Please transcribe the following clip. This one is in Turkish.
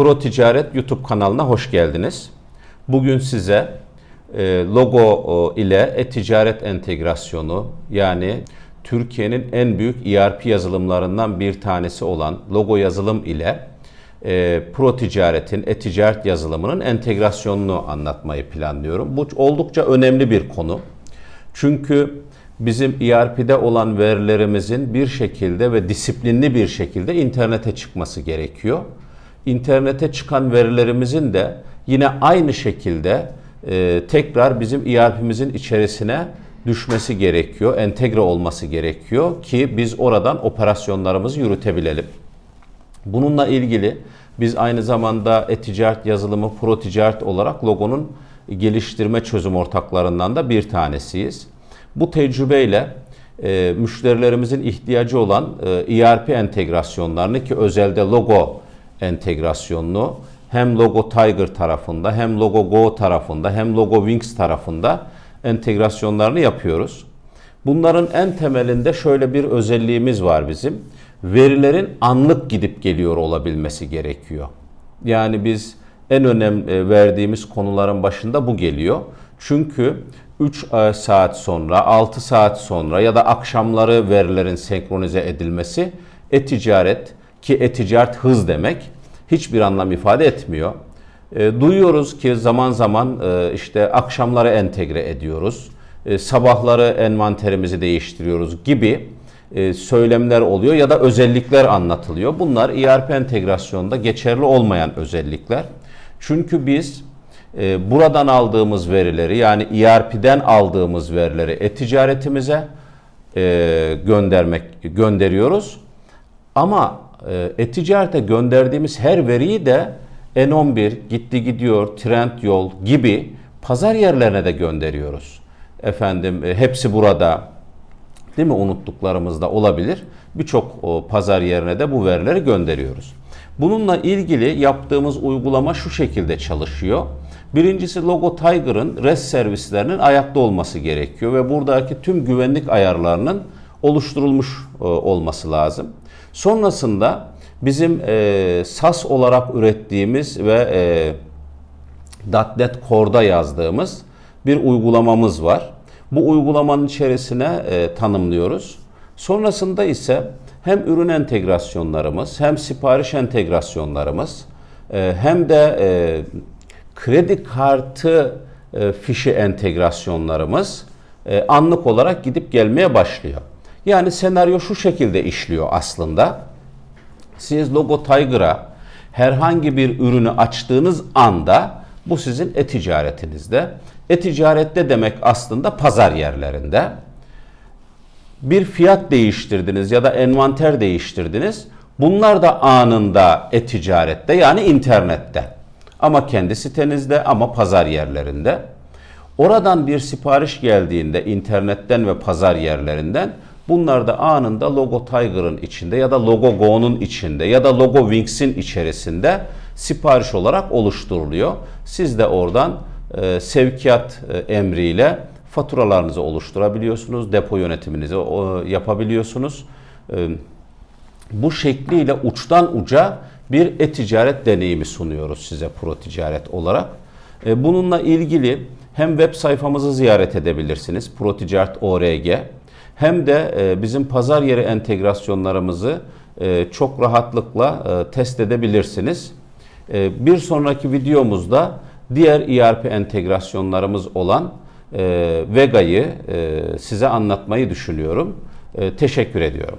Pro Ticaret YouTube kanalına hoş geldiniz. Bugün size e, logo ile e-ticaret entegrasyonu yani Türkiye'nin en büyük ERP yazılımlarından bir tanesi olan logo yazılım ile e, Pro Ticaret'in e-ticaret yazılımının entegrasyonunu anlatmayı planlıyorum. Bu oldukça önemli bir konu. Çünkü bizim ERP'de olan verilerimizin bir şekilde ve disiplinli bir şekilde internete çıkması gerekiyor. İnternete çıkan verilerimizin de yine aynı şekilde e, tekrar bizim ERP'mizin içerisine düşmesi gerekiyor, entegre olması gerekiyor ki biz oradan operasyonlarımızı yürütebilelim. Bununla ilgili biz aynı zamanda e-ticaret yazılımı pro ticaret olarak logonun geliştirme çözüm ortaklarından da bir tanesiyiz. Bu tecrübeyle e, müşterilerimizin ihtiyacı olan e, ERP entegrasyonlarını ki özelde logo entegrasyonunu hem Logo Tiger tarafında hem Logo Go tarafında hem Logo Wings tarafında entegrasyonlarını yapıyoruz. Bunların en temelinde şöyle bir özelliğimiz var bizim. Verilerin anlık gidip geliyor olabilmesi gerekiyor. Yani biz en önem e, verdiğimiz konuların başında bu geliyor. Çünkü 3 saat sonra, 6 saat sonra ya da akşamları verilerin senkronize edilmesi e-ticaret ki e-ticaret hız demek hiçbir anlam ifade etmiyor. E, duyuyoruz ki zaman zaman e, işte akşamları entegre ediyoruz, e, sabahları envanterimizi değiştiriyoruz gibi e, söylemler oluyor ya da özellikler anlatılıyor. Bunlar ERP entegrasyonda geçerli olmayan özellikler. Çünkü biz e, buradan aldığımız verileri yani ERP'den aldığımız verileri e-ticaretimize e, göndermek gönderiyoruz. Ama e-ticarete gönderdiğimiz her veriyi de N11, Gitti Gidiyor, Trendyol gibi pazar yerlerine de gönderiyoruz. Efendim e, hepsi burada değil mi unuttuklarımız da olabilir. Birçok pazar yerine de bu verileri gönderiyoruz. Bununla ilgili yaptığımız uygulama şu şekilde çalışıyor. Birincisi Logo Tiger'ın REST servislerinin ayakta olması gerekiyor ve buradaki tüm güvenlik ayarlarının oluşturulmuş e, olması lazım. Sonrasında bizim e, SAS olarak ürettiğimiz ve e, .NET Core'da yazdığımız bir uygulamamız var. Bu uygulamanın içerisine e, tanımlıyoruz. Sonrasında ise hem ürün entegrasyonlarımız hem sipariş entegrasyonlarımız e, hem de e, kredi kartı e, fişi entegrasyonlarımız e, anlık olarak gidip gelmeye başlıyor. Yani senaryo şu şekilde işliyor aslında. Siz Logo Tiger'a herhangi bir ürünü açtığınız anda bu sizin e-ticaretinizde. E-ticarette demek aslında pazar yerlerinde. Bir fiyat değiştirdiniz ya da envanter değiştirdiniz. Bunlar da anında e-ticarette yani internette. Ama kendi sitenizde ama pazar yerlerinde. Oradan bir sipariş geldiğinde internetten ve pazar yerlerinden bunlar da anında Logo Tiger'ın içinde ya da Logo Go'nun içinde ya da Logo Wings'in içerisinde sipariş olarak oluşturuluyor. Siz de oradan e, sevkiyat e, emriyle faturalarınızı oluşturabiliyorsunuz, depo yönetiminizi o, yapabiliyorsunuz. E, bu şekliyle uçtan uca bir e-ticaret deneyimi sunuyoruz size pro ticaret olarak. E, bununla ilgili hem web sayfamızı ziyaret edebilirsiniz proticaret.org hem de e, bizim pazar yeri entegrasyonlarımızı e, çok rahatlıkla e, test edebilirsiniz. Bir sonraki videomuzda diğer ERP entegrasyonlarımız olan Vega'yı size anlatmayı düşünüyorum. Teşekkür ediyorum.